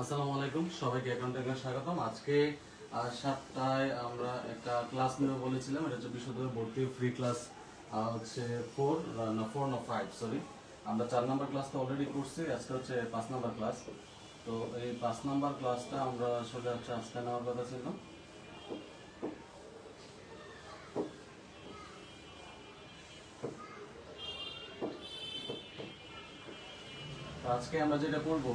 আসসালামু আলাইকুম, সবাইকে অ্যাকাউন্টে স্বাগতম। আজকে সাতটায় আমরা একটা ক্লাস নেবে বলেছিলাম, এটা হচ্ছে বিশ্ববিদ্যালয় ভর্তি ফ্রি ক্লাস হচ্ছে ফোর না ফোর না ফাইভ সরি আমরা চার নাম্বার ক্লাসটা অলরেডি করছি, আজকে হচ্ছে পাঁচ নাম্বার ক্লাস তো এই পাঁচ নাম্বার ক্লাসটা আমরা আসলে হচ্ছে আজকে নেওয়ার কথা ছিল। আজকে আমরা যেটা করব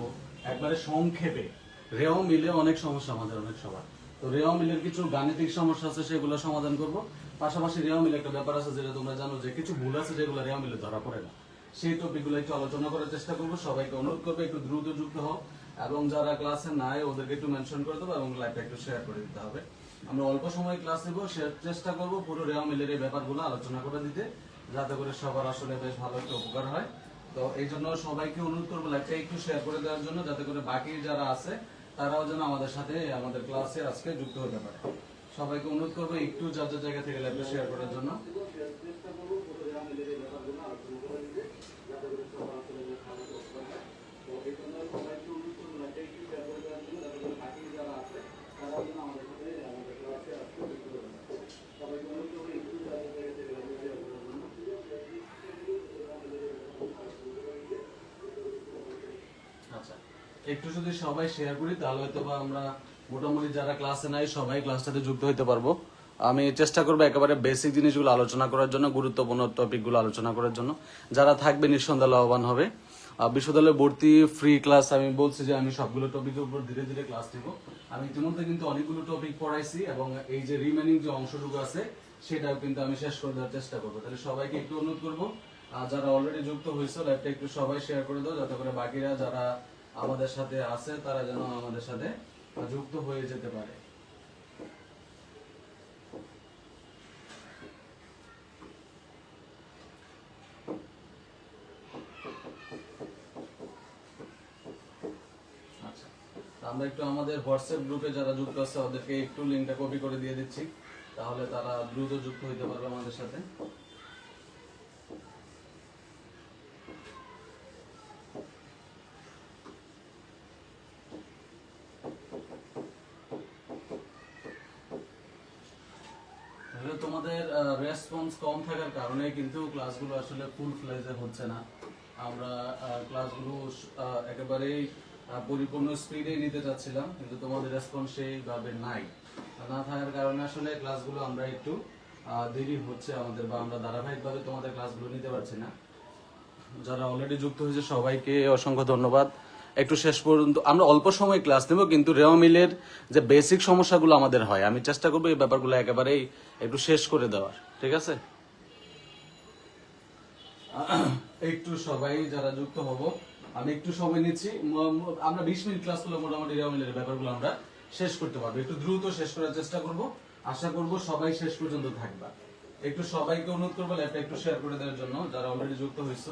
একবারে সংক্ষেপে। রেও মিলে অনেক সমস্যা আমাদের, অনেক সবার। তো রেও মিলের কিছু গাণিতিক সমস্যা আছে, সেগুলো সমাধান করব। পাশাপাশি রেও মিলে একটা ব্যাপার আছে যেটা তোমরা জানো যে, কিছু ভুল আছে যেগুলো রেও মিলে ধরা পড়ে না। সেই টপিকগুলো একটু আলোচনা করার চেষ্টা করব। সবাইকে অনুরোধ করব, একটু দ্রুত যুক্ত হও। এবং যারা ক্লাসে নাই, ওদেরকে একটু মেনশন করে দেবো এবং লাইভটা একটু শেয়ার করে দিতে হবে। আমরা অল্প সময় ক্লাস নেব, সে চেষ্টা করব পুরো রেও মিলের এই ব্যাপারগুলো আলোচনা করে দিতে, যাতে করে সবার আসলে বেশ ভালো একটা উপকার হয়। তো এই জন্য সবাইকে অনুরোধ করব লাইভটা একটু শেয়ার করে দেওয়ার জন্য, যাতে করে বাকি যারা আছে, তারাও যেন আমাদের সাথে, আমাদের ক্লাসে আজকে যুক্ত হতে পারে। সবাইকে অনুরোধ করব একটু যার যার জায়গা থেকে লাইভটা শেয়ার করার জন্য আচ্ছা একটু যদি সবাই শেয়ার করি, তাহলে হয়তো বা আমরা মোটামুটি যারা ক্লাসে নাই, সবাই ক্লাসটাতে যুক্ত হতে পারব। আমি চেষ্টা করব একেবারে বেসিক জিনিসগুলো আলোচনা করার জন্য, গুরুত্বপূর্ণ টপিকগুলো আলোচনা করার জন্য। যারা থাকবে নিঃসন্দেহ লাভবান হবে। বিশ্ববিদ্যালয়ে ভর্তি ফ্রি ক্লাস আমি বলছি যে আমি সবগুলো টপিকের উপর ধীরে ধীরে ক্লাস নেব। আমি ইতিমধ্যে কিন্তু অনেকগুলো টপিক পড়াইছি এবং এই যে রিমেনিং যে অংশটুকু আছে, সেটাও কিন্তু আমি শেষ করে দেওয়ার চেষ্টা করব। তাহলে সবাইকে একটু অনুরোধ করব আর যারা অলরেডি যুক্ত হয়েছে লাইভটা একটু সবাই শেয়ার করে দাও, যাতে করে বাকিরা যারা আমাদের সাথে আছে, তারা যেন আমাদের সাথে যুক্ত হয়ে যেতে পারে। আচ্ছা আমরা একটু আমাদের হোয়াটসঅ্যাপ গ্রুপে যারা যুক্ত আছে, ওদেরকে একটু লিঙ্কটা কপি করে দিয়ে দিচ্ছি। তাহলে তারা দ্রুত যুক্ত হতে পারবে আমাদের সাথে তাহলে তোমাদের রেসপন্স কম থাকার কারণে কিন্তু ক্লাসগুলো আসলে ফুল ফ্লেজে হচ্ছে না। আমরা ক্লাসগুলো একেবারেই পরিপূর্ণ স্পিডে নিতে চাচ্ছিলাম, কিন্তু তোমাদের রেসপন্স সেইভাবে নাই। না থাকার কারণে আসলে ক্লাসগুলো আমরা একটু দেরি হচ্ছে আমাদের বা আমরা ধারাবাহিকভাবে তোমাদের ক্লাসগুলো নিতে পারছি না। যারা অলরেডি যুক্ত হয়েছে, সবাইকে অসংখ্য ধন্যবাদ। একটু শেষ পর্যন্ত, আমরা অল্প সময় ক্লাস নেব কিন্তু রেওয়া মিলের যে বেসিক সমস্যাগুলো আমাদের হয়, আমি চেষ্টা করব এই ব্যাপারগুলো একেবারেই একটু শেষ করে দেওয়ার। ঠিক আছে? একটু সবাই যারা যুক্ত হব, আমি একটু সময় নিচ্ছি। আমরা বিশ মিনিট ক্লাস করলে মোটামুটি রেমিলের মিলের ব্যাপারগুলো আমরা শেষ করতে পারব। একটু দ্রুত শেষ করার চেষ্টা করব। আশা করব সবাই শেষ পর্যন্ত থাকবা। একটু সবাইকে অনুরোধ করব ল্যাপটা একটু শেয়ার করে দেওয়ার জন্য, যারা অলরেডি যুক্ত হয়েছে।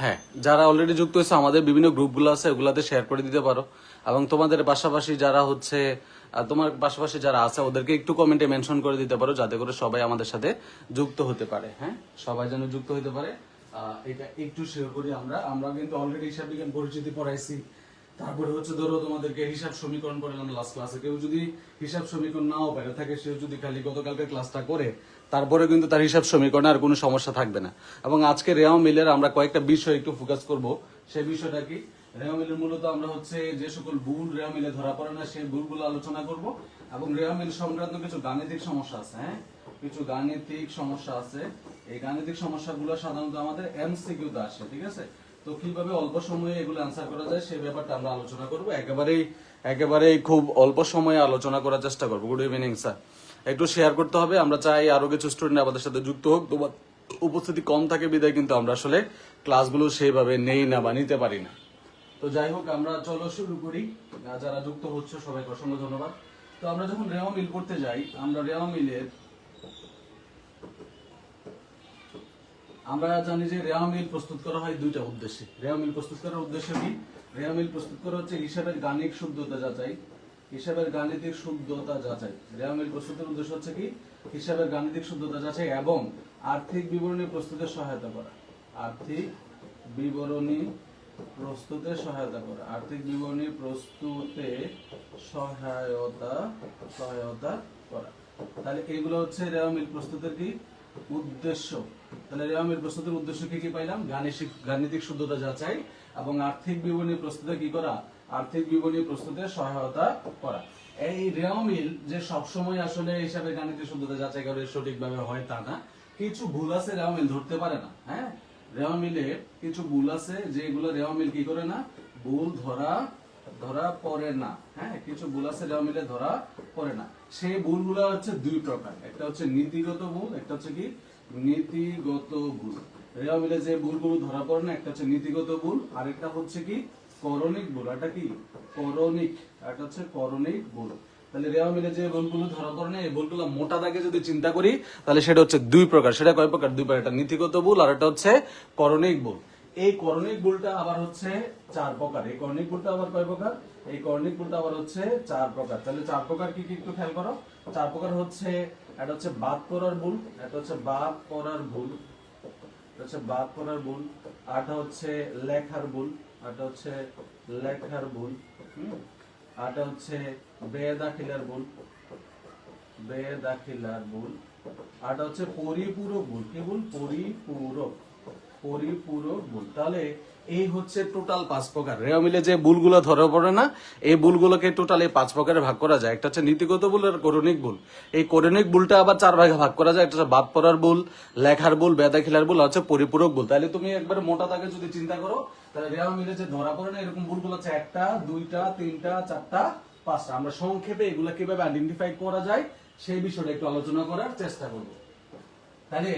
হ্যাঁ যারা অলরেডি যুক্ত হয়েছে, আমাদের বিভিন্ন গ্রুপগুলো আছে, ওগুলাতে শেয়ার করে দিতে পারো। এবং তোমাদের পাশাপাশি যারা হচ্ছে তোমার পাশাপাশি যারা আছে, ওদেরকে একটু কমেন্টে মেনশন করে দিতে পারো, যাতে করে সবাই আমাদের সাথে যুক্ত হতে পারে হ্যাঁ? সবাই যেন যুক্ত হতে পারে। এটা একটু শেয়ার করি আমরা। আমরা কিন্তু অলরেডি হিসাবে পরিচিতি পড়াইছি। তারপরে হচ্ছে ধরো তোমাদেরকে হিসাব সমীকরণ পড়ালাম লাস্ট ক্লাসে কেউ যদি হিসাব সমীকরণ নাও পারে, থাকে সে যদি খালি গতকালকে ক্লাসটা করে, তারপরে কিন্তু তার হিসাব সমীকরণে আর কোনো সমস্যা থাকবে না। এবং আজকে রেওয়া মিলের আমরা কয়েকটা বিষয় একটু ফোকাস করব। সেই বিষয়টা কি? রেওয়া মিলের মূলত আমরা হচ্ছে যে সকল ভুল রেওয়া মিলে ধরা পড়ে না সেই ভুলগুলো আলোচনা করব। এবং রেওয়া মিল সংক্রান্ত কিছু গাণিতিক সমস্যা আছে হ্যাঁ? কিছু গাণিতিক সমস্যা আছে। এই গাণিতিক সমস্যাগুলো সাধারণত আমাদের এমসিকিউতে আসে, ঠিক আছে? তো কীভাবে অল্প সময়ে এগুলো অ্যান্সার করা যায় সেই ব্যাপারটা আমরা আলোচনা করব। একেবারেই একেবারেই খুব অল্প সময়ে আলোচনা করার চেষ্টা করব। গুড ইভিনিং স্যার একটু শেয়ার করতে হবে, আমরা চাই আরও কিছু স্টুডেন্ট আমাদের সাথে যুক্ত হোক। তোমার উপস্থিতি কম থাকে বিদায় কিন্তু আমরা আসলে ক্লাসগুলো সেইভাবে নেই না বা নিতে পারি না। তো যাই হোক, আমরা চলো শুরু করি। যারা যুক্ত হচ্ছে, সবাইকে অসংখ্য ধন্যবাদ। তো আমরা যখন রেওয়া মিল করতে যাই, আমরা রেওয়া মিলের আমরা জানি যে রেওয়া মিল প্রস্তুত করা হয় দুইটা উদ্দেশ্যে। রেওয়া মিল প্রস্তুত করার উদ্দেশ্য কি? রেওয়া মিল প্রস্তুত করা হচ্ছে হিসাবের গাণিক শুদ্ধতা যাচাই। হিসাবের গাণিতিক শুদ্ধতা যাচাই। রেওয়া মিল প্রস্তুতের উদ্দেশ্য হচ্ছে কি? হিসাবের গাণিতিক শুদ্ধতা যাচাই এবং আর্থিক বিবরণী প্রস্তুতের সহায়তা করা। আর্থিক বিবরণী প্রস্তুতে সহায়তা করা। আর্থিক বিবরণী প্রস্তুতে সহায়তা সহায়তা করা। তাহলে এগুলো হচ্ছে রেওয়া মিল প্রস্তুতের কি? উদ্দেশ্য। তাহলে রেওয়ামির প্রস্তুতির উদ্দেশ্য কি কি পাইলাম? গাণিতিক গাণিতিক শুদ্ধতা যাচাই এবং আর্থিক বিবরণী প্রস্তুতে কি করা? আর্থিক বিবরণী প্রস্তুতে সহায়তা করা। এই রেওয়ামিল যে সবসময় আসলে হিসাবে গাণিতিক শুদ্ধতা যাচাই করে সঠিকভাবে হয় তা না। কিছু ভুল আছে রেওয়ামিল ধরতে পারে না হ্যাঁ? রেওয়ামিলে কিছু ভুল আছে যেগুলো রেওয়ামিল কি করে না? ভুল ধরা ধরা পড়ে না হ্যাঁ? কিছু ভুল আছে যা মিলে ধরা পড়ে না। সেই ভুলগুলো হচ্ছে দুই প্রকার। একটা হচ্ছে নীতিগত ভুল, একটা হচ্ছে কি? নীতিগত ভুল। রেওয়া মিলে যে ভুলগুলো ধরা পড়ে না, একটা হচ্ছে নীতিগত ভুল, আরেকটা হচ্ছে কি? করণিক ভুল। এটা কি? করণিক। একটা হচ্ছে করণিক ভুল। তাহলে রেওয়া মিলে যে ভুলগুলো ধরা পড়ে না, এই ভুলগুলো মোটা যদি চিন্তা করি, তাহলে সেটা হচ্ছে দুই প্রকার। সেটা কয় প্রকার? দুই প্রকার। একটা নীতিগত ভুল আর হচ্ছে করণিক ভুল। এই করণিক ভুলটা আবার হচ্ছে চার প্রকার। এই ভুলটা আবার কয় প্রকার? এই করণিক ভুলটা আবার হচ্ছে চার প্রকার। তাহলে চার প্রকার কি কি একটু খেয়াল করো? চার প্রকার হচ্ছে এটা হচ্ছে বাদ করার ভুল এটা হচ্ছে বাদ করার ভুল এটা হচ্ছে বাদ করার ভুল আরটা হচ্ছে লেখার ভুল আরটা হচ্ছে লেখার ভুল আরটা হচ্ছে বেদাখিলার ভুল বেদাখিলার ভুল আরটা হচ্ছে পরিপূরক ভুল কি ভুল পরিপূরক পরিপূরক ভুল তাহলে এই হচ্ছে টোটাল পাঁচ প্রকার। রেওয়া মিলে যে ভুলগুলো ধরা পড়ে না, এই বুলগুলোকে টোটাল এই পাঁচ প্রকারে ভাগ করা যায়। একটা হচ্ছে নীতিগত ভুল আর করণিক ভুল এই করণিক ভুলটা আবার চার ভাগে ভাগ করা যায়। একটা হচ্ছে বাদ পড়ার ভুল লেখার ভুল বেদা খেলার ভুল আর হচ্ছে পরিপূরক ভুল তাহলে তুমি একবার মোটা দাগে যদি চিন্তা করো, তাহলে রেওয়া মিলে যে ধরা পড়ে না, এরকম ভুলগুলো হচ্ছে একটা, দুইটা, তিনটা, চারটা, পাঁচটা। আমরা সংক্ষেপে এগুলো কীভাবে আইডেন্টিফাই করা যায়, সেই বিষয়টা একটু আলোচনা করার চেষ্টা করব। তাহলে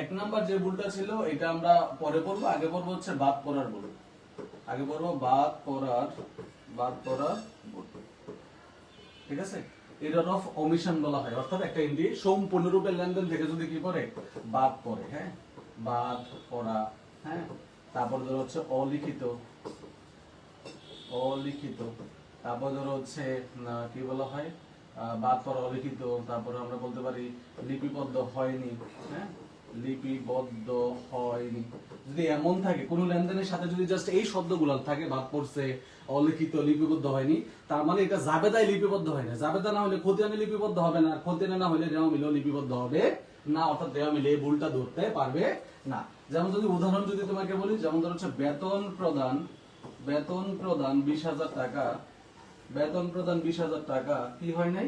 এক নাম্বার যে ভুলটা ছিল, এটা আমরা পরে পড়ব। আগে পড়ব হচ্ছে বাদ পড়ার ভুল। আগে পড়ব বাদ পড়ার বাদ পড়ার ভুল। ঠিক আছে? এরর অফ অমিশন বলা হয়। অর্থাৎ একটা এন্ট্রি সম্পূর্ণরূপে লেনদেন থেকে যদি কি করে বাদ পড়ে হ্যাঁ? বাদ পড়া হ্যাঁ? তারপর ধরো হচ্ছে অলিখিত। অলিখিত। তারপর ধরো হচ্ছে কি বলা হয়? বাদ পড়া, অলিখিত। তারপরে আমরা বলতে পারি লিপিবদ্ধ হয়নি হ্যাঁ? লিপিবদ্ধ হয়নি। যদি এমন থাকে, কোন লেনদেনের সাথে যদি জাস্ট এই শব্দগুলো থাকে, বাদ পড়ছে অলিখিত লিপিবদ্ধ হয়নি, তার মানে এটা জাবেদায় লিপিবদ্ধ হয় না। জাবেদা না হলে খতিয়ানে লিপিবদ্ধ হবে না, খতিয়ানে না হলে রেওয়া মিলেও লিপিবদ্ধ হবে না, অর্থাৎ রেওয়া মিলে এই ভুলটা ধরতে পারবে না। যেমন যদি উদাহরণ যদি তোমাকে বলি, যেমন ধর হচ্ছে বেতন প্রদান বেতন প্রদান বিশ হাজার টাকা, বেতন প্রদান বিশ হাজার টাকা কি হয় নাই?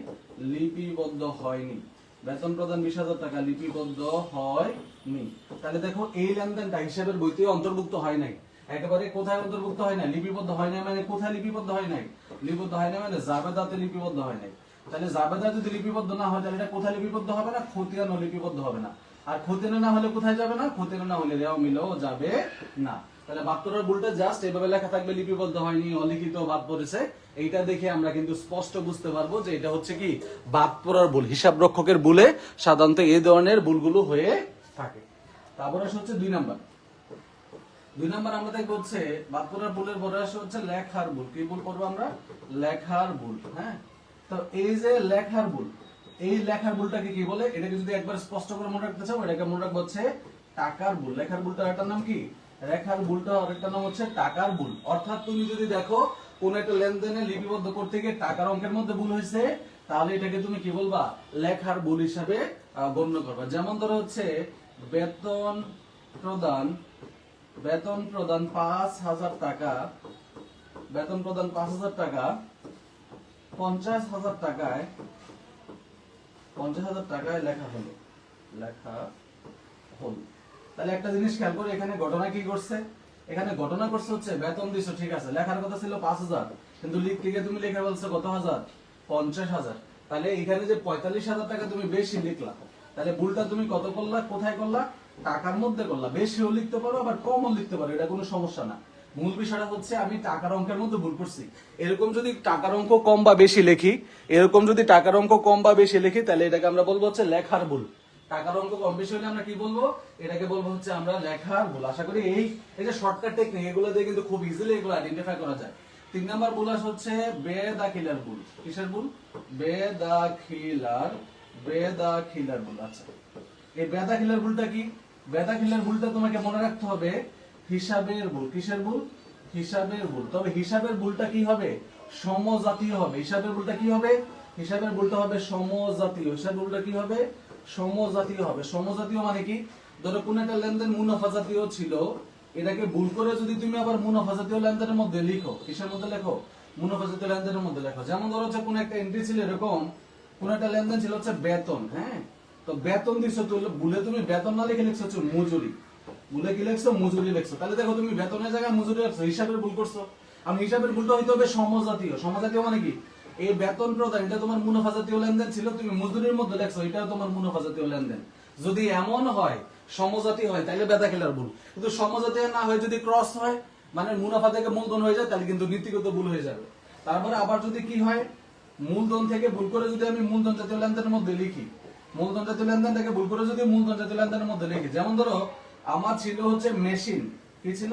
লিপিবদ্ধ হয়নি। বেতন প্রদান বিশ হাজার টাকা লিপিবদ্ধ হয়নি তাহলে দেখো, এই লেনদেনটা হিসাবের বইতে অন্তর্ভুক্ত হয় নাই। একেবারে কোথায় অন্তর্ভুক্ত হয় নাই? লিপিবদ্ধ হয় নাই মানে কোথায় লিপিবদ্ধ হয় নাই? লিপিবদ্ধ হয় নাই মানে জাবেদাতে লিপিবদ্ধ হয় নাই। তাহলে জাবেদা যদি লিপিবদ্ধ না হয়, তাহলে এটা কোথায় লিপিবদ্ধ হবে না? খতিয়ানো লিপিবদ্ধ হবে না। আর খতিয়ানো না হলে কোথায় যাবে না? খতিয়ানো না হলে রেও মিলেও যাবে না। তাহলে বাদ পড়ার ভুলটা জাস্ট এভাবে লেখা থাকবে, লিপিবদ্ধ হয়নি, অলিখিত বাদ পড়েছে। এইটা দেখে আমরা কিন্তু স্পষ্ট বুঝতে পারব যে এটা হচ্ছে কি বাদ পড়ার ভুল হিসাব রক্ষকের ভুলে সাধারণত এই ধরনের ভুলগুলো হয়ে থাকে। তারপরে হচ্ছে দুই নাম্বার। দুই নাম্বার আমরা দেখব হচ্ছে বাদ পড়ার ভুলের পরে আসে হচ্ছে লেখার ভুল। কি ভুল করব আমরা? লেখার ভুল হ্যাঁ? তো এই যে লেখার ভুল, এই লেখার ভুলটাকে কি বলে? এটাকে যদি একবার স্পষ্ট করে মনে রাখতে চাও, এটাকে মনে রাখব হচ্ছে টাকার ভুল। লেখার ভুলটার একটা নাম কি? রেখার ভুলটা আরেকটা নাম হচ্ছে টাকার ভুল। অর্থাৎ তুমি যদি দেখো কোন একটা লেনদেনে লিপিবদ্ধ করতে গিয়ে টাকার অঙ্কের মধ্যে ভুল হয়েছে, তাহলে এটাকে তুমি কি বলবা? লেখার ভুল হিসাবে গণ্য করবা। যেমন ধরো হচ্ছে, বেতন প্রদান বেতন প্রদান পাঁচ হাজার টাকা, বেতন প্রদান পাঁচ হাজার টাকা, পঞ্চাশ হাজার টাকায়, পঞ্চাশ হাজার টাকায় লেখা হলো। লেখা হলো। তাহলে একটা জিনিস খেয়াল করে, এখানে ঘটনা কি করছে এখানে ঘটনা করছে হচ্ছে বেতন দিছো, ঠিক আছে? লেখার কথা ছিল পাঁচ হাজার, কিন্তু লিখ লিখে তুমি লেখা বলছো কত হাজার? পঞ্চাশ হাজার। তাহলে এখানে যে পঁয়তাল্লিশ হাজার টাকা তুমি বেশি লিখলা, তাহলে ভুলটা তুমি কত করলা, কোথায় করলা? টাকার মধ্যে করলা। বেশিও লিখতে পারো, আবার কমও লিখতে পারো, এটা কোনো সমস্যা না। মূল বিষয়টা হচ্ছে আমি টাকার অঙ্কের মধ্যে ভুল করছি। এরকম যদি টাকার অঙ্ক কম বা বেশি লিখি, এরকম যদি টাকার অঙ্ক কম বা বেশি লিখি, তাহলে এটাকে আমরা বলব হচ্ছে লেখার ভুল। টাকার অঙ্ক কম বেশি হলে আমরা কি বলব? এটাকে বলব হচ্ছে আমরা লেখার ভুল। আশা করি এই যে শর্টকাট টেকনিক এগুলো দিয়ে কিন্তু খুব ইজিলি এগুলো আইডেন্টিফাই করা যায়। তিন নাম্বার ভুল আসে হচ্ছে বেদাখিলার ভুল। কিসের ভুল? বেদাখিলার বেদাখিলার ভুল আচ্ছা। এই বেদাখিলার ভুলটা কি? বেদাখিলার ভুলটা তোমাকে মনে রাখতে হবে, হিসাবের ভুল। কিসের ভুল? হিসাবের ভুল। তবে হিসাবের ভুলটা কি হবে? সমজাতীয় হবে। হিসাবের ভুলটা কি হবে? হিসাবের ভুলটা হবে সমজাতীয়। হিসাবের ভুলটা কি হবে? সমজাতীয় হবে। সমজাতীয় মানে কি? ধরো কোন একটা লেনদেন মুনাফা জাতীয় ছিল, এটাকে ভুল করে যদি তুমি আবার মুনাফা জাতীয় লেনদেনের মধ্যে লিখো, কিসের মধ্যে লেখো? মুনাফা জাতীয় লেনদেনের মধ্যে লেখো। যেমন ধরো হচ্ছে কোন একটা এন্ট্রি ছিল এরকম কোন একটা লেনদেন ছিল হচ্ছে বেতন হ্যাঁ? তো বেতন দিছো তো ভুলে তুমি বেতন না লিখে লিখছো হচ্ছে মজুরি। ভুলে কি লিখছো? মজুরি লিখছো। তাহলে দেখো তুমি বেতনের জায়গায় মজুরি লিখছো হিসাবের ভুল করছ। আমি হিসাবের ভুলটা হইতে হবে সমজাতীয়। সমজাতীয় মানে কি? এই বেতন প্রদান, এটা তোমার মুনাফা জাতীয় লেনদেন ছিল, তুমি মজুরির মধ্যে লেখছো, এটাও তোমার মুনাফা জাতীয় লেনদেন। যদি এমন হয়, সমজাতি হয় তাহলে বেদা খেলার ভুল। কিন্তু সমজাতি না হয় যদি ক্রস হয় মানে মুনাফা থেকে মূলধন হয়ে যায়, তাহলে কিন্তু নীতিগত ভুল হয়ে যাবে। তারপরে আবার যদি কি হয়, মূলধন থেকে ভুল করে যদি আমি মূলধন জাতীয় লেনদেনের মধ্যে লিখি মূলধন জাতীয় লেনদেন লেনদেনটাকে ভুল করে যদি মূলধন জাতীয় লেনদেনের মধ্যে লিখি, যেমন ধরো, আমার ছিল হচ্ছে মেশিন কি ছিল?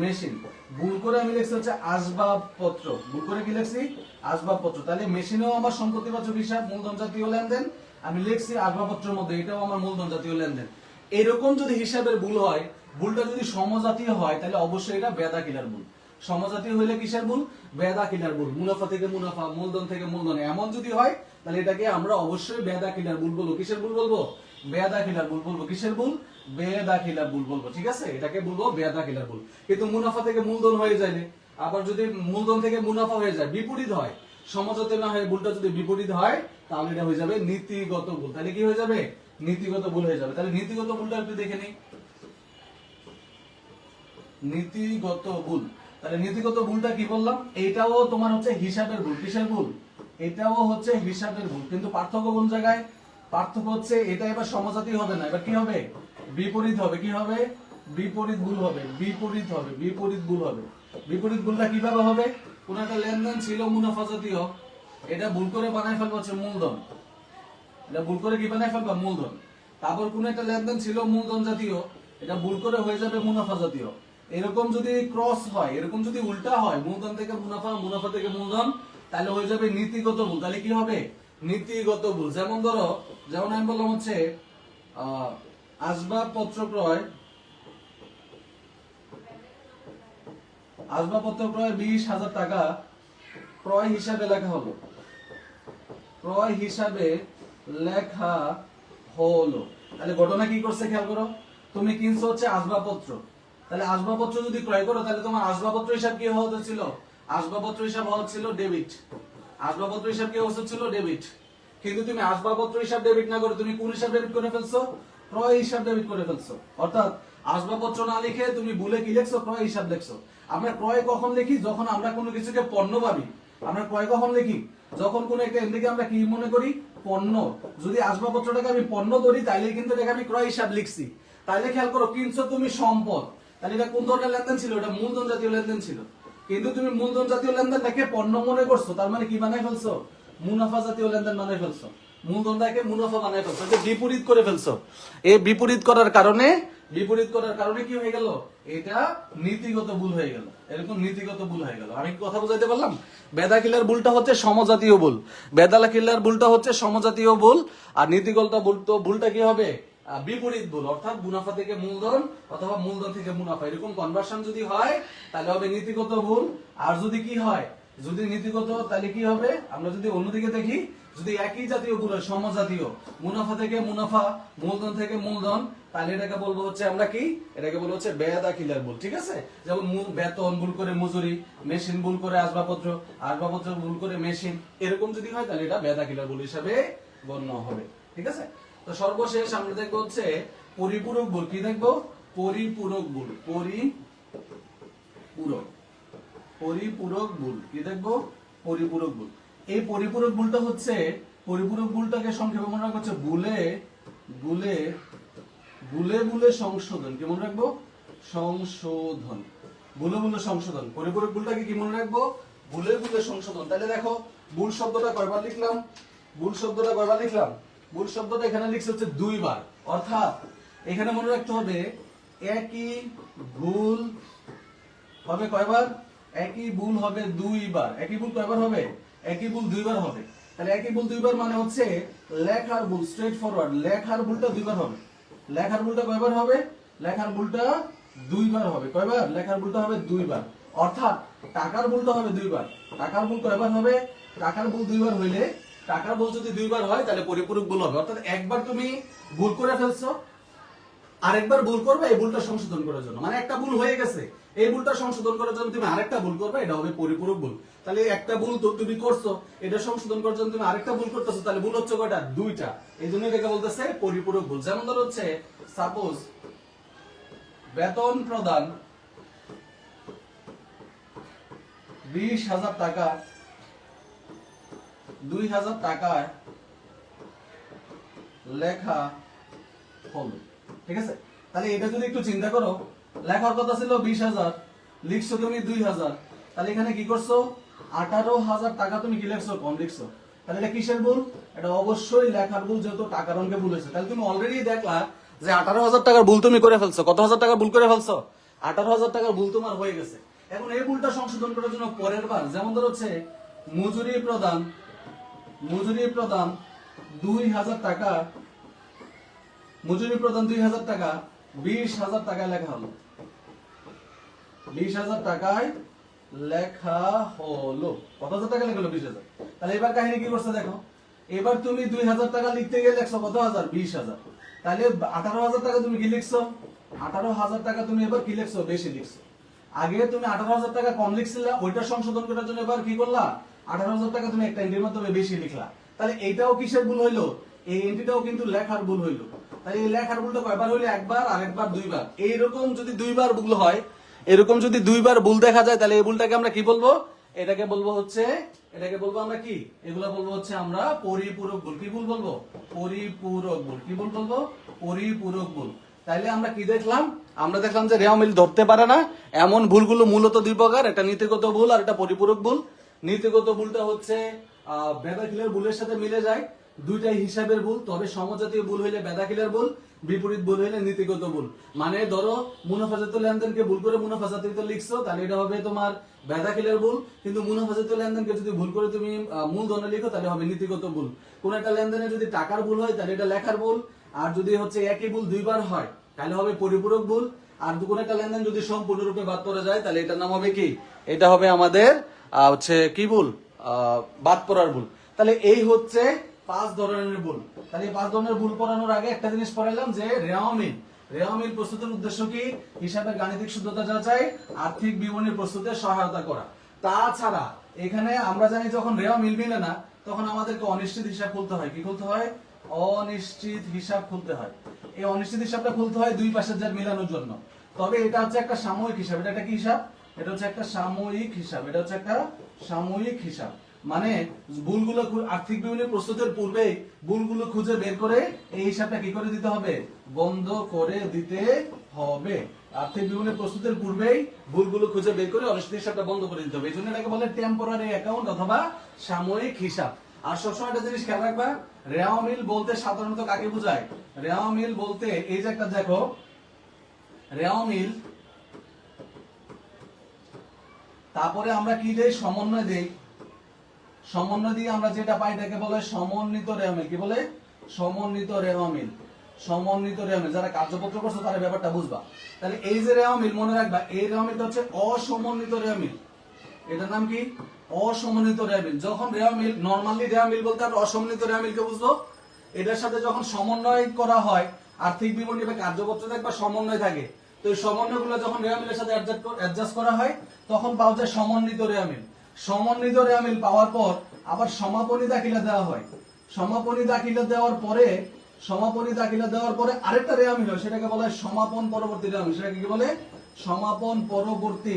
মেশিন। ভুল করে আমি লিখছি হচ্ছে আসবাবপত্র। ভুল করে কি লিখছি? আসবাবপত্র। তাহলে মেশিনেও আমার সম্পত্তিবাচক হিসাব, মূলধন জাতীয় লেনদেন। আমি লিখছি আসবাবপত্রের মধ্যে, এটাও আমার মূলধন জাতীয় লেনদেন। এরকম যদি হিসাবের ভুল হয়, ভুলটা যদি সমজাতীয় হয়, তাহলে অবশ্যই এটা বেদা কিলার ভুল। সমজাতীয় হইলে কিসের ভুল? বেদা কিলার ভুল। মুনাফা থেকে মুনাফা, মূলধন থেকে মূলধন। এমন যদি হয়, তাহলে এটাকে আমরা অবশ্যই বেদা কিলার ভুল বলব। কিসের ভুল বলব? বেদা কিলার ভুল বলব। কিসের ভুল? বেদা কিলার ভুল বলব, ঠিক আছে? এটাকে বলব বেদা কিলার ভুল। কিন্তু মুনাফা থেকে মূলধন হয়ে আবার যদি মূলধন থেকে মুনাফা হয়ে যায়, বিপরীত হয় হয়ে ভুলটা যদি বিপরীত হয়, তাহলে এটা হয়ে যাবে নীতিগত ভুল। তাহলে কি হয়ে যাবে? নীতিগত ভুল হয়ে যাবে। তাহলে নীতিগত ভুলটা একটু দেখে নীতিগত ভুল। তাহলে নীতিগত ভুলটা কি বললাম? এটাও তোমার হচ্ছে হিসাবের ভুল। কিসের ভুল? এটাও হচ্ছে হিসাবের ভুল। কিন্তু পার্থক্য কোন জায়গায়? পার্থক্য হচ্ছে এটা এবার সমজাতি হবে না। এবার কি হবে? বিপরীত হবে কি হবে? বিপরীত ভুল হবে বিপরীত হবে বিপরীত ভুল হবে। বিপরীত ভুলটা কীভাবে হবে? কোন একটা লেনদেন ছিল মুনাফা জাতীয় এটা ভুল করে বানায় ফেলব হচ্ছে মূলধন। এটা ভুল করে কি বানায় ফেলবা? মূলধন। তারপর কোন একটা লেনদেন ছিল মূলধন জাতীয় এটা ভুল করে হয়ে যাবে মুনাফা জাতীয়। এরকম যদি ক্রস হয় এরকম যদি উল্টা হয় মূলধন থেকে মুনাফা মুনাফা থেকে মূলধন তাহলে হয়ে যাবে নীতিগত ভুল। তাহলে কি হবে? নীতিগত ভুল। যেমন ধরো যেমন আমি বললাম হচ্ছে আহ, আসবাবপত্র ক্রয় আসবাবপত্র ক্রয় বিশ হাজার টাকা ক্রয় হিসাবে লেখা হলো। ক্রয় হিসাবে লেখা হলো। তাহলে ঘটনা কি করছে খেয়াল করো? তুমি কিনছো হচ্ছে আসবাবপত্র। তাহলে আসবাবপত্র যদি ক্রয় করো, তাহলে তোমার আসবাবপত্র হিসাব কি হওয়া ছিল? আসবাবপত্র হিসাব হওয়া ছিল ডেবিট। আসবাবপত্র হিসাব কি হওয়া ছিল? ডেবিট। কিন্তু তুমি আসবাবপত্র হিসাব ডেবিট না করে তুমি কোন হিসাব ডেবিট করে ফেলছো। ক্রয় হিসাব ডেবিট করে ফেলছো। অর্থাৎ আসবাবপত্র না লিখে তুমি ভুলে কি লিখছো? ক্রয় হিসাব লিখছো। আমরা ক্রয় কখন লিখি? যখন আমরা কোনো কিছুকে পণ্য ভাবি। আমরা ক্রয় কখন লিখি? যখন কোনো একটা এমনিকে আমরা কি মনে করি? পণ্য। যদি আসবাবপত্রটাকে আমি পণ্য ধরি, তাইলে কিন্তু এটাকে আমি ক্রয় হিসাব লিখছি। তাইলে খেয়াল করো, কিনছো তুমি সম্পদ। তাহলে এটা কোন ধরনের লেনদেন ছিল? এটা মূলধন জাতীয় লেনদেন ছিল। কিন্তু তুমি মূলধন জাতীয় লেনদেনটাকে পণ্য মনে করছ, তার মানে কি বানাই ফেলছো? মুনাফা জাতীয় লেনদেন বানাই ফেলছো। মূলধনটাকে মুনাফা বানাই ফেলছো বিপরীত করে ফেলছো। এই বিপরীত করার কারণে, বিপরীত করার কারণে কি হয়ে গেল? এটা নীতিগত ভুল হয়ে গেল। এরকম নীতিগত ভুল হয়ে গেল। আমি কথা বুঝাইতে পারলাম? বেদা কিলার ভুলটা হচ্ছে সমজাতীয় ভুল। বেদালা কিলার ভুলটা হচ্ছে সমজাতীয় ভুল। আর নীতিগত ভুলটা কি হবে? বিপরীত ভুল, অর্থাৎ মুনাফা থেকে মূলধন অথবা মূলধন থেকে মুনাফা। এরকম কনভার্সন যদি হয়, তাহলে হবে নীতিগত ভুল। আর যদি কি হয়, যদি নীতিগত, তাহলে কি হবে? আমরা যদি অন্যদিকে দেখি যদি একই জাতীয় হয় সমজাতীয়, মুনাফা থেকে মুনাফা, মূলধন থেকে মূলধন, তাহলে এটাকে বলব হচ্ছে আমরা কি? এটাকে বলব হচ্ছে বেদা কিলার ভুল, ঠিক আছে? যেমন বেতন ভুল করে মজুরি, মেশিন ভুল করে আসবাবপত্র আসবাবপত্র ভুল করে মেশিন, এরকম যদি হয় তাহলে এটা বেদা কিলার ভুল হিসাবে গণ্য হবে, ঠিক আছে? তো সর্বশেষ আমরা দেখব হচ্ছে পরিপূরক ভুল, কি দেখব? পরিপূরক ভুল, পরিপূরক পরিপূরক ভুল, কি দেখব? পরিপূরক ভুল। এই পরিপূরক ভুলটা হচ্ছে, পরিপূরক ভুলটাকে সংক্ষেপে মনে রাখব হচ্ছে ভুলে ভুলে ভুলে ভুলে সংশোধন। কি মনে রাখব? সংশোধন। ভুলে ভুলে সংশোধন। পরিপূরক ভুলটাকে কি মনে রাখব? ভুলে ভুলে সংশোধন। তাহলে দেখো, ভুল শব্দটা কয়বার লিখলাম? ভুল শব্দটা কয়বার লিখলাম? ভুল শব্দটা এখানে লিখছে হচ্ছে দুইবার। অর্থাৎ এখানে মনে রাখতে হবে, একই ভুল হবে কয়বার? একই ভুল হবে দুইবার। একই ভুল কয়বার হবে? একই ভুল দুইবার হবে। তাহলে একই ভুল দুইবার মানে হচ্ছে লেখার ভুল স্ট্রেট ফরওয়ার্ড লেখার ভুলটা দুইবার হবে। লেখার ভুলটা কয়বার হবে? লেখার ভুলটা দুইবার হবে। কয়বার? লেখার ভুলটা হবে দুইবার। অর্থাৎ টাকার ভুলটা হবে দুইবার। টাকার ভুল কয়বার হবে? টাকার ভুল দুইবার হইলে টাকার ভুল যদি দুইবার হয়, তাহলে পরিপূরক ভুল হবে। অর্থাৎ একবার তুমি ভুল করে ফেলছো, আরেকবার ভুল করবে এই ভুলটা সংশোধন করার জন্য। মানে একটা ভুল হয়ে গেছে। এই ভুলটা সংশোধন করার জন্য তুমি আরেকটা ভুল করবে, এটা হবে পরিপূরক ভুল। তাহলে একটা ভুল তো তুমি করছ, এটা সংশোধন করার জন্য তুমি আরেকটা ভুল করতেছো, তাহলে ভুল হচ্ছে কয়টা? দুইটা। এই জন্য এটাকে বলতেছে পরিপূরক ভুল। যেমন ধর হচ্ছে সাপোজ বেতন প্রদান বিশ হাজার টাকা, দুই হাজার টাকায় লেখা হলো। ঠিক আছে? তাহলে এটা যদি একটু চিন্তা করো লেখার কথা ছিল বিশ হাজার, লিখছো তুমি দুই হাজার। তাহলে এখানে কি করছ? আঠারো হাজার টাকা তুমি কি লিখছো? কম লিখছো। তাহলে এটা কিসের ভুল? এটা অবশ্যই লেখার ভুল, যেহেতু টাকার অঙ্কে ভুল হয়েছে। তাহলে তুমি অলরেডি দেখলা যে আঠারো হাজার টাকার ভুল তুমি করে ফেলছো। কত হাজার টাকার ভুল করে ফেলছো? আঠারো হাজার টাকার ভুল তোমার হয়ে গেছে। এখন এই ভুলটা সংশোধন করার জন্য পরের বার, যেমন ধর হচ্ছে, মজুরি প্রদান মজুরি প্রদান দুই হাজার টাকা, মজুরি প্রদান দুই হাজার টাকা বিশ হাজার টাকায় লেখা হলো। বিশ হাজার টাকায় লেখা হলো। কত হাজার টাকা বিশ হাজার? তাহলে এবার কাহিনী কি করছে দেখো? এবার তুমি দুই হাজার টাকা লিখতে গিয়ে লেখছো কত হাজার? বিশ হাজার। তাহলে আঠারো হাজার টাকা তুমি কি লিখছো? আঠারো হাজার টাকা তুমি এবার কি লিখছো? বেশি লিখছো। আগে তুমি আঠারো হাজার টাকা কম লিখছিলে, ওইটা সংশোধন করার জন্য এবার কি করলা? আঠারো হাজার টাকা তুমি একটা এন্ট্রির মাধ্যমে বেশি লিখলা। তাহলে এইটাও কিসের ভুল হইল? এই এন্ট্রিটাও কিন্তু লেখার ভুল হইল। তাহলে এই লেখার ভুলটা কয়বার হইল? একবার আরেকবার দুইবার। এইরকম যদি দুইবার ভুল হয় এরকম যদি দুইবার ভুল দেখা যায়, তাহলে এই ভুলটাকে আমরা কি বলব? এটাকে বলব হচ্ছে, এটাকে বলব আমরা কি? এগুলা বলব হচ্ছে আমরা পরিপূরক ভুল। কি ভুল বলব? পরিপূরক ভুল। কি ভুল বলব? পরিপূরক ভুল। তাইলে আমরা কি দেখলাম? আমরা দেখলাম যে রেওয়া মিল ধরতে পারে না। এমন ভুলগুলো মূলত দুই প্রকার, একটা নীতিগত ভুল আর একটা পরিপূরক ভুল। নীতিগত ভুলটা হচ্ছে, আহ বেদাখিলের ভুলের সাথে মিলে যায়। দুইটাই হিসাবের ভুল, তবে সমজাতীয় ভুল হইলে বেদাখিলের ভুল, বিপরীত ভুল হইলে নীতিগত ভুল। মানে ধরো মুনাফাজাত লেনদেনকে ভুল করে মুনাফাজাতিত লিখছো, তাহলে এটা হবে তোমার বেদাখিলের ভুল, কিন্তু মুনাফাজাত লেনদেনকে যদি ভুল করে তুমি মূলধনে লিখো, তাহলে হবে নীতিগত ভুল। কোন একটা লেনদেনে যদি টাকার ভুল হয়, তাহলে এটা লেখার ভুল, আর যদি হচ্ছে একই ভুল দুইবার হয়, তাহলে হবে পরিপূরক ভুল, আর কোন একটা লেনদেন যদি সম্পূর্ণরূপে বাদ পড়ে যায়, তাহলে এটার নাম হবে কি? এটা হবে আমাদের হচ্ছে কি ভুল? বাদ পড়ার ভুল। তাহলে এই হচ্ছে পাঁচ ধরনের ভুল। তাহলে পাঁচ ধরনের ভুল পড়ানোর আগে একটা জিনিস পড়াইলাম যে রেওয়ামিল রেওয়ামিল প্রস্তুতের উদ্দেশ্য কি? হিসাবে গাণিতিক শুদ্ধতা যাচাই, আর্থিক বিবরণী প্রস্তুতে সহায়তা করা। তাছাড়া এখানে আমরা জানি যখন রেওয়া মিল মিলে না, তখন আমাদেরকে অনিশ্চিত হিসাব খুলতে হয়। কি খুলতে হয়? অনিশ্চিত হিসাব খুলতে হয়। এই অনিশ্চিত হিসাবটা খুলতে হয় দুই পাশের যার মেলানোর জন্য। তবে এটা হচ্ছে একটা সাময়িক হিসাব। এটা একটা কি হিসাব? এটা হচ্ছে একটা সাময়িক হিসাব। এটা হচ্ছে একটা সাময়িক হিসাব। মানে ভুলগুলো আর্থিক বিবরণী প্রস্তুতের পূর্বেই ভুলগুলো খুঁজে বের করে এই হিসাবটা কি করে দিতে হবে? বন্ধ করে দিতে হবে। আর্থিক বিবরণী প্রস্তুতের পূর্বেই ভুলগুলো খুঁজে বের করে অনিশ্চিত হিসাবটা বন্ধ করে দিতে হবে। এই জন্য এটাকে বলে টেম্পোরারি অ্যাকাউন্ট অথবা সাময়িক হিসাব। আর সবসময় একটা জিনিস খেয়াল রাখবা, রেওয়া মিল বলতে সাধারণত কাকে বোঝায়? রেওয়া মিল বলতে, এই যে একটা দেখো, রেওয়া মিল, তারপরে আমরা কি দেই? সমন্বয় দেই। সমন্বয় দিয়ে আমরা যেটা পাই তাকে বলে সমন্বিত রেওয়ামিল। কি বলে? সমন্বিত রেওয়ামিল। সমন্বিত রেওয়ামিল। যারা কার্যপত্র করছ তারা ব্যাপারটা বুঝবা। তাহলে এই যে রেওয়ামিল, মনে রাখবা, এই রেওয়ামিলটা হচ্ছে অসমন্বিত রেওয়ামিল। এটার নাম কি? অসমন্বিত রেওয়ামিল। যখন রেওয়ামিল নরমালি রেওয়ামিল বলতে আমরা অসমন্বিত রেওয়ামিলকে বুঝব। এটার সাথে যখন সমন্বয় করা হয়, আর্থিক বিবরণী বা কার্যপত্র দেখবা সমন্বয় থাকে, তো এই সমন্বয়গুলো যখন রেওয়ামিলের সাথে অ্যাডজাস্ট করা হয়, তখন পাওয়া যায় সমন্বিত রেওয়ামিল। সমন্বিত রেওয়ামিল পাওয়ার পর আবার সমাপনী দাখিলা দেওয়া হয়। সমাপনী দাখিলা দেওয়ার পরে, সমাপনী দাখিলা দেওয়ার পরে আরেকটা রেওয়ামিল হয়, সেটাকে বলা হয় সমাপন পরবর্তী রেওয়ামিল সেটাকে কি বলে? সমাপন পরবর্তী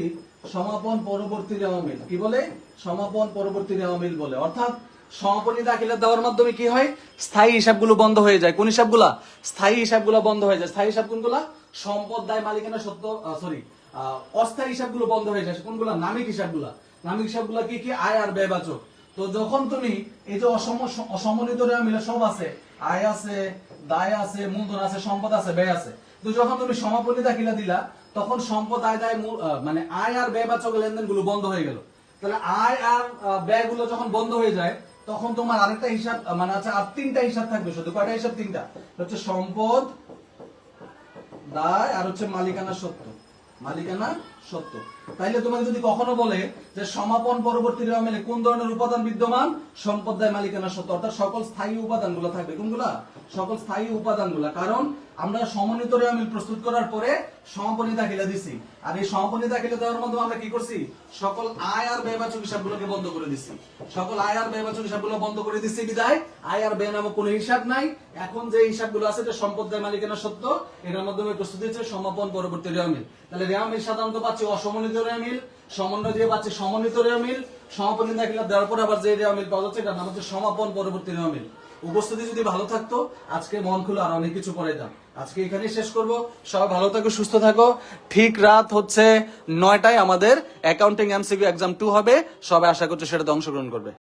সমাপন পরবর্তী রেওয়ামিল কি বলে? সমাপন পরবর্তী রেওয়ামিল বলে। অর্থাৎ সমাপনী দাখিলা দেওয়ার মাধ্যমে কি হয়? স্থায়ী হিসাবগুলো বন্ধ হয়ে যায়। কোন হিসাবগুলা? স্থায়ী হিসাবগুলো বন্ধ হয়ে যায়। স্থায়ী হিসাব কোনগুলা? সম্পদ দায় মালিকানা সত্য সরি অস্থায়ী হিসাবগুলো বন্ধ হয়ে যায়। কোনগুলো? নামিক হিসাবগুলো। নামিক হিসাবগুলো কি কি? আয় আর ব্যয়বাচক তো যখন তুমি এই যে অসম অসমন্বিত মিলে সব আছে আয় আছে দায় আছে মূলধন আছে সম্পদ আছে ব্যয় আছে। তো যখন তুমি সমাপনী দাখিলা দিলা তখন সম্পদ আয় দায় মানে আয় আর ব্যয়বাচক লেনদেনগুলো বন্ধ হয়ে গেল। তাহলে আয় আর আহ, ব্যয়গুলো যখন বন্ধ হয়ে যায় তখন তোমার আরেকটা হিসাব মানে আছে আর তিনটা হিসাব থাকবে শুধু। কয়টা হিসাব? তিনটা। হচ্ছে সম্পদ দায় আর হচ্ছে মালিকানা সত্য। মালিকানা সত্য। তাইলে তোমাকে যদি কখনো বলে যে সমাপন পরবর্তী রেওয়ামেলে কোন ধরনের উপাদান বিদ্যমান? সম্পদ দায় মালিকানা সত্য। অর্থাৎ সকল স্থায়ী উপাদানগুলো থাকবে। কোনগুলা? সকল স্থায়ী উপাদানগুলা। কারণ আমরা সমন্বিত রেওয়ামিল প্রস্তুত করার পরে সমাপনী দাখিলা দিছি। আর এই সমাপনী দাখিলা দেওয়ার মাধ্যমে আমরা কি করছি? সকল আয় আর ব্যয়বাচক হিসাবগুলোকে বন্ধ করে দিছি। সকল আয় আর ব্যয়বাচক হিসাবগুলো বন্ধ করে দিছি বিদায়। আয় আর ব্যয় নামক কোনো হিসাব নাই। এখন যে হিসাবগুলো আছে, এটা সম্পদ দায় মালিকানা সত্য। এটার মাধ্যমে প্রস্তুত হচ্ছে সমাপন পরবর্তী রেওয়ামিল তাহলে রেওয়ামিল সাধারণত পাচ্ছে অসমন্বিত রেওয়ামিল সমন্বয় দিয়ে পাচ্ছে সমন্বিত রেওয়ামিল সমাপনী দাখিলা দেওয়ার পর আবার যে রেওয়ামিল পাওয়া যাচ্ছে, এটার নাম হচ্ছে সমাপন পরবর্তী রেওয়ামিল উপস্থিতি যদি ভালো থাকতো, আজকে মন খুলে আর অনেক কিছু পড়াইতাম। আজকে এখানেই শেষ করব। সবাই ভালো থাকো, সুস্থ থাকো। ঠিক রাত হচ্ছে নয়টায় আমাদের অ্যাকাউন্টিং এমসিকিউ এক্সাম টু হবে। সবাই আশা করছি সেটাতে অংশগ্রহণ করবে।